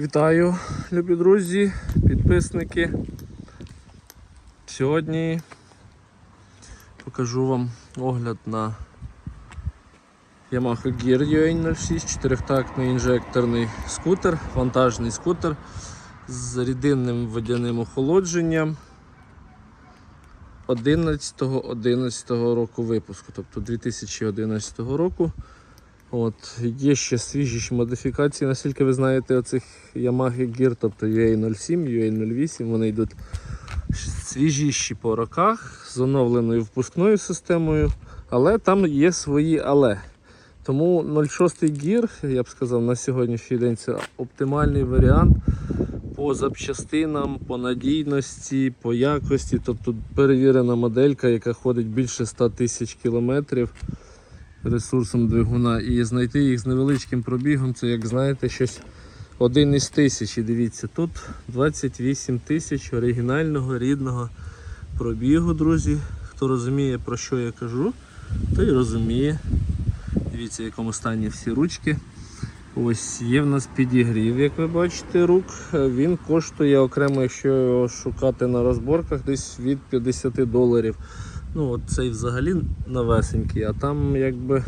Вітаю, любі друзі, підписники. Сьогодні покажу вам огляд на Yamaha Gear UA06, чотирьохтактний інжекторний скутер, вантажний скутер з рідинним водяним охолодженням 11-11 року випуску, тобто 2011 року. От, Є ще свіжіші модифікації, наскільки ви знаєте, оцих Yamaha Gear, тобто UA07, UA08, вони йдуть свіжіші по роках з оновленою впускною системою, але там є свої але. Тому 06 гір, я б сказав, на сьогоднішній день це оптимальний варіант по запчастинам, по надійності, по якості. Тобто перевірена моделька, яка ходить більше 100 тисяч кілометрів ресурсом двигуна. І знайти їх з невеличким пробігом, це як знаєте, щось один із тисяч. Дивіться, тут 28 тисяч оригінального рідного пробігу, друзі. Хто розуміє, про що я кажу, той розуміє. Дивіться, в якому стані всі ручки. Ось є в нас підігрів, як ви бачите, рук. Він коштує окремо, якщо його шукати на розборках, десь від 50 доларів. Ну, от цей взагалі новесенький, а там якби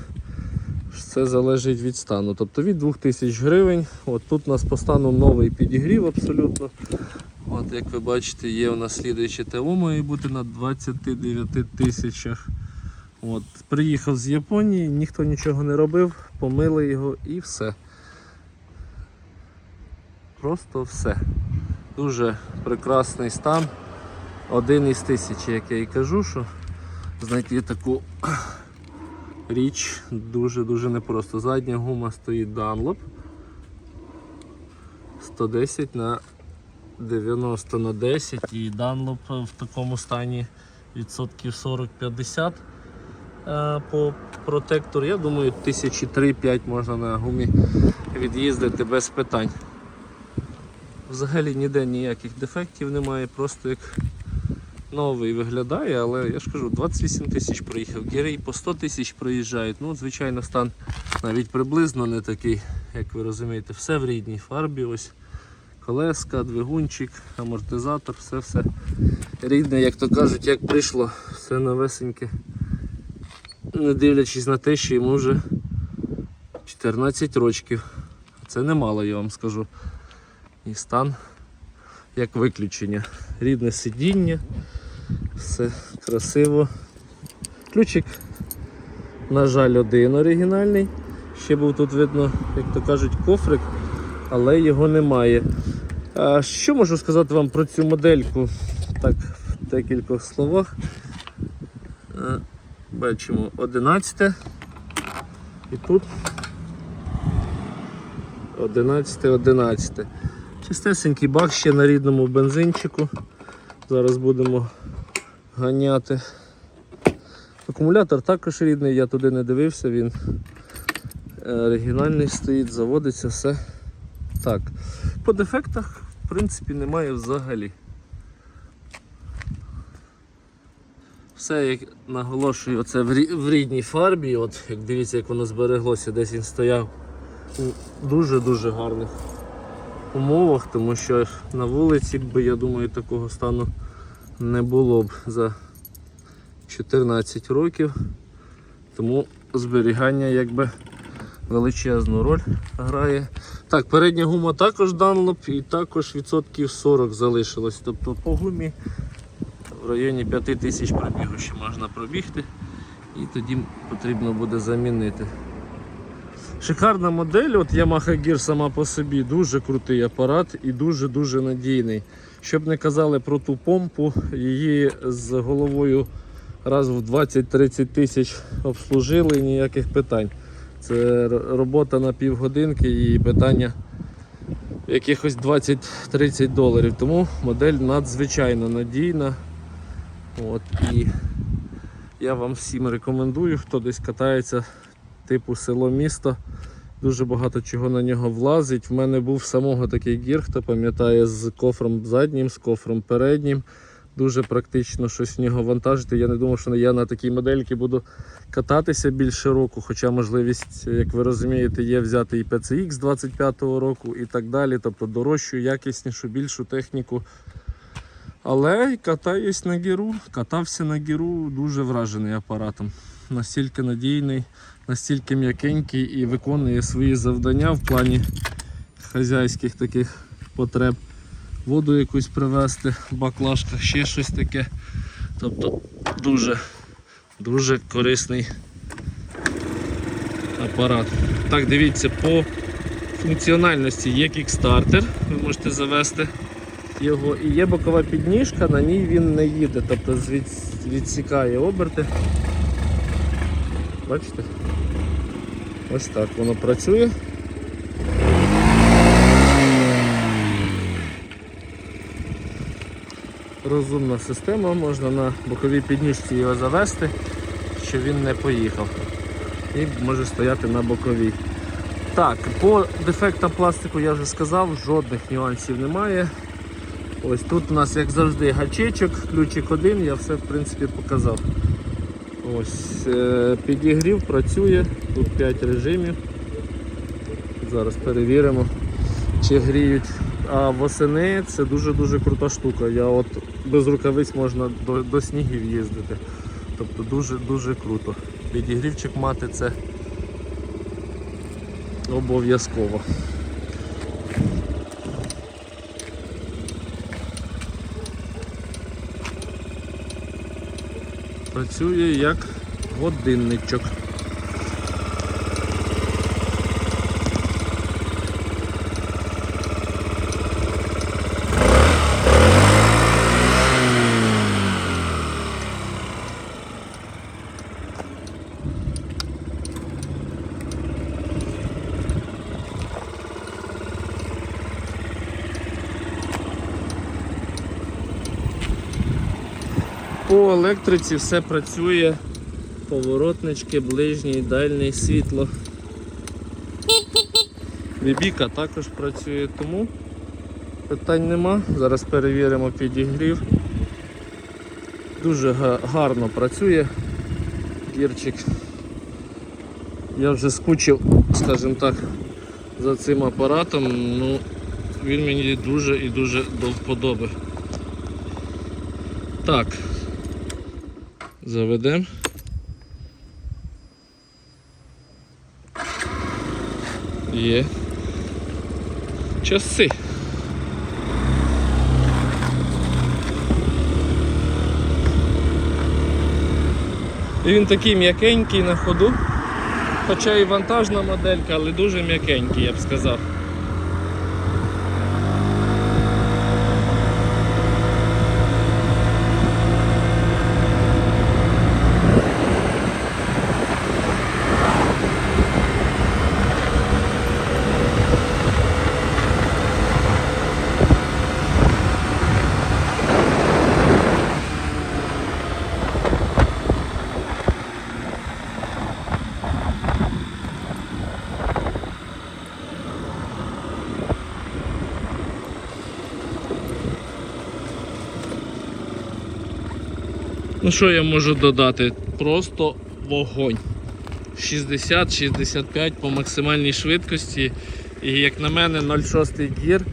все залежить від стану. Тобто від 2000 гривень. От тут у нас по стану новий підігрів абсолютно. От Як ви бачите, є у нас слідуюче ТО має бути на 29 тисячах. От, Приїхав з Японії, ніхто нічого не робив, помили його і все. Просто все. Дуже прекрасний стан. Один із тисячі, як я і кажу, що знайти таку річ дуже-дуже непросто. Задня гума стоїть Dunlop 110 на 90 на 10 і Dunlop в такому стані відсотків 40-50 е, по протектору. Я думаю, тисячі 3-5 можна на гумі від'їздити без питань. Взагалі ніде ніяких дефектів немає, просто як новий виглядає, але я ж кажу, 28 тисяч проїхав. Гірей по 100 тисяч проїжджають. Ну, звичайно, стан навіть приблизно не такий, як ви розумієте, все в рідній фарбі. Ось колеска, двигунчик, амортизатор, все все рідне, як то кажуть, як прийшло, все новесеньке. Не дивлячись на те, що йому вже 14 років. Це немало, я вам скажу. І стан як виключення. Рідне сидіння, все красиво. Ключик, на жаль, один оригінальний. Ще був тут видно, як то кажуть, кофрик, але його немає. А що можу сказати вам про цю модельку? Так, в декількох словах. Бачимо 11 і тут 11, 11. Чистесенький бак ще на рідному бензинчику. Зараз будемо ганяти. Акумулятор також рідний, я туди не дивився, він е, оригінальний стоїть, заводиться все. Так. По дефектах, в принципі, немає взагалі. Все, як наголошую, оце в рі- в рідній фарбі, от як дивіться, як воно збереглося, десь він стояв у дуже-дуже гарних умовах, тому що на вулиці би, я думаю, такого стану не було б за 14 років. Тому зберігання якби величезну роль грає. Так, передня гума також Dunlop і також відсотків 40 залишилось. Тобто по гумі в районі 5 тисяч пробігу ще можна пробігти і тоді потрібно буде замінити. Шикарна модель, от Yamaha Gear сама по собі, дуже крутий апарат і дуже-дуже надійний. Щоб не казали про ту помпу, її з головою раз в 20-30 тисяч обслужили, ніяких питань. Це робота на півгодинки і питання якихось 20-30 доларів. Тому модель надзвичайно надійна. От, і я вам всім рекомендую, хто десь катається типу село-місто. Дуже багато чого на нього влазить. В мене був самого такий гір, хто пам'ятає, з кофром заднім, з кофром переднім. Дуже практично щось в нього вантажити. Я не думав, що я на такій модельці буду кататися більше року, хоча можливість, як ви розумієте, є взяти і PCX 25-го року і так далі, тобто дорожчу, якіснішу, більшу техніку. Але катаюсь на гіру, катався на гіру, дуже вражений апаратом. Настільки надійний, настільки м'якенький і виконує свої завдання в плані хазяйських таких потреб. Воду якусь привезти, баклажка, ще щось таке. Тобто дуже, дуже корисний апарат. Так, дивіться, по функціональності є кікстартер, ви можете завести його. І є бокова підніжка, на ній він не їде, тобто відсікає оберти. Бачите? Ось так воно працює. Розумна система, можна на боковій підніжці його завести, щоб він не поїхав. І може стояти на боковій. Так, по дефектам пластику я вже сказав, жодних нюансів немає. Ось тут у нас, як завжди, гачечок, ключик один, я все в принципі показав. Ось е, підігрів працює, тут 5 режимів. Зараз перевіримо, чи гріють. А восени це дуже-дуже крута штука. Я от без рукавиць можна до, до снігів їздити. Тобто дуже-дуже круто. Підігрівчик мати це обов'язково. Працює як годинничок. По електриці все працює. Поворотнички, ближній, дальній світло. Бібіка також працює, тому питань нема. Зараз перевіримо підігрів. Дуже гарно працює гірчик. Я вже скучив, скажімо так, за цим апаратом. Ну, він мені дуже і дуже до вподоби. Так, Заведемо. Є. Часи. І він такий м'якенький на ходу. Хоча і вантажна моделька, але дуже м'якенький, я б сказав. Ну що я можу додати? Просто вогонь. 60-65 по максимальній швидкості. І як на мене 0,6 гір